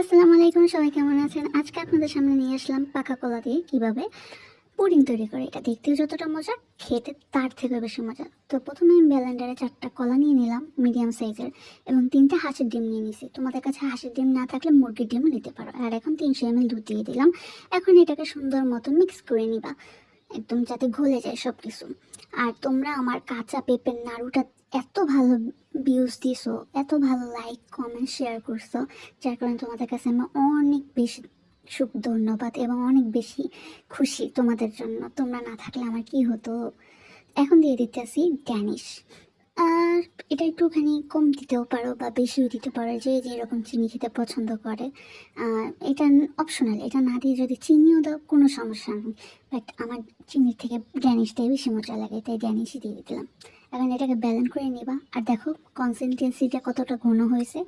আসসালামু আলাইকুম, সবাই কেমন আছেন? আজকে আপনাদের সামনে নিয়ে আসলাম পাকা কলা দিয়ে কীভাবে পুডিং তৈরি করে। এটা দেখতেও যতটা মজা, খেতে তার থেকে বেশি মজা। তো প্রথমে আমি ব্যালেন্ডারে চারটা কলা নিয়ে নিলাম, মিডিয়াম সাইজের, এবং তিনটে হাঁসের ডিম নিয়ে নিছি। তোমাদের কাছে হাঁসের ডিম না থাকলে মুরগির ডিমও নিতে পারো। আর এখন তিনশো এম দুধ দিয়ে দিলাম। এখন এটাকে সুন্দর মতো মিক্স করে নিবা, একদম যাতে ঘুলে যায় সব কিছু আর তোমরা আমার কাঁচা পেঁপের নাড়ুটা এত ভালো ভিউজ দিছো, এত ভালো লাইক কমেন্ট শেয়ার করছ, যার কারণে তোমাদের কাছে আমি অনেক বেশি সুখ, ধন্যবাদ এবং অনেক বেশি খুশি তোমাদের জন্য। তোমরা না থাকলে আমার কি হতো? এখন দিয়ে দিতেছি ড্যানিশ আর এটা একটুখানি কম দিতেও পারো বা বেশিও দিতে পারো, যে যেরকম চিনি খেতে পছন্দ করে। এটা অপশনাল এটা না দিয়ে যদি চিনিও দাও, কোনো সমস্যা নেই। বাট আমার চিনির থেকে ড্যানিশটাই বেশি মজা লাগে, তাই ড্যানিশই দিয়ে দিলাম। এখন এটাকে ব্যালেন্স করে নিবা। আর দেখো কনসিস্টেন্সিটা কতটা ঘন হয়েছে।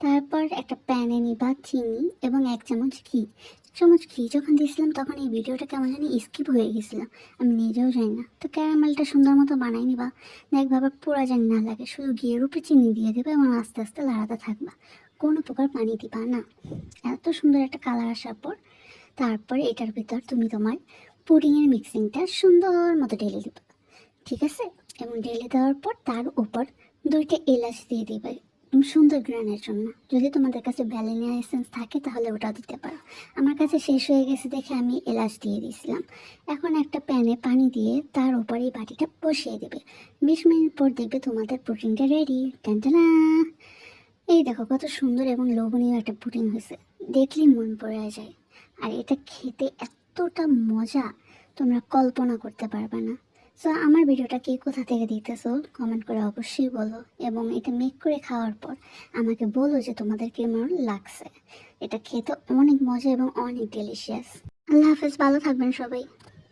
তারপর একটা প্যানে নিবা চিনি এবং এক চামচ ঘি। এক চামচ ঘি যখন দিয়েছিলাম, তখন এই ভিডিওটা কেমন জানি স্কিপ হয়ে গেছিল। আমি নিজেও জানি না। তো ক্যারামেলটা সুন্দর মতো বানাই নিবা। দেখবা পোড়া জানি না লাগে। শুধু ঘিয়ের উপরে চিনি দিয়ে দেবে এবং আস্তে আস্তে লাড়াতে থাকবা। কোনো প্রকার পানি দিবা না। এত সুন্দর একটা কালার আসার পর, তারপরে এটার ভিতর তুমি তোমার পুডিংয়ের মিক্সিংটা সুন্দর মতো ঢেলে দিবা। ঠিক আছে? এবং ঢেলে দেওয়ার পর তার উপর দুইটা এলাচ দিয়ে দিবে সুন্দর গ্রানের জন্য। যদি তোমাদের কাছে ভ্যালিনিয়া এসেন্স থাকে তাহলে ওটাও দিতে পারো। আমার কাছে শেষ হয়ে গেছে দেখে আমি এলাচ দিয়ে দিয়েছিলাম। এখন একটা প্যানে পানি দিয়ে তার উপর এই বাটিটা বসিয়ে দেবে। বিশ মিনিট পর দেখবে তোমাদের প্রোটিনটা রেডি টেনটেনা এই দেখো কত সুন্দর এবং লোভনীয় একটা পুডিং হয়েছে। দেখলেই মন পড়ে যায়। আর এটা খেতে এতটা মজা, তোমরা কল্পনা করতে পারবে না। সো আমার ভিডিওটা কে কোথা থেকে দিতেছো কমেন্ট করে অবশ্যই বলো। এবং এটা মেক করে খাওয়ার পর আমাকে বলো যে তোমাদের কেমন লাগছে। এটা খেতে অনেক মজা এবং অনেক ডেলিশিয়াস আল্লাহ হাফেজ, ভালো থাকবেন সবাই।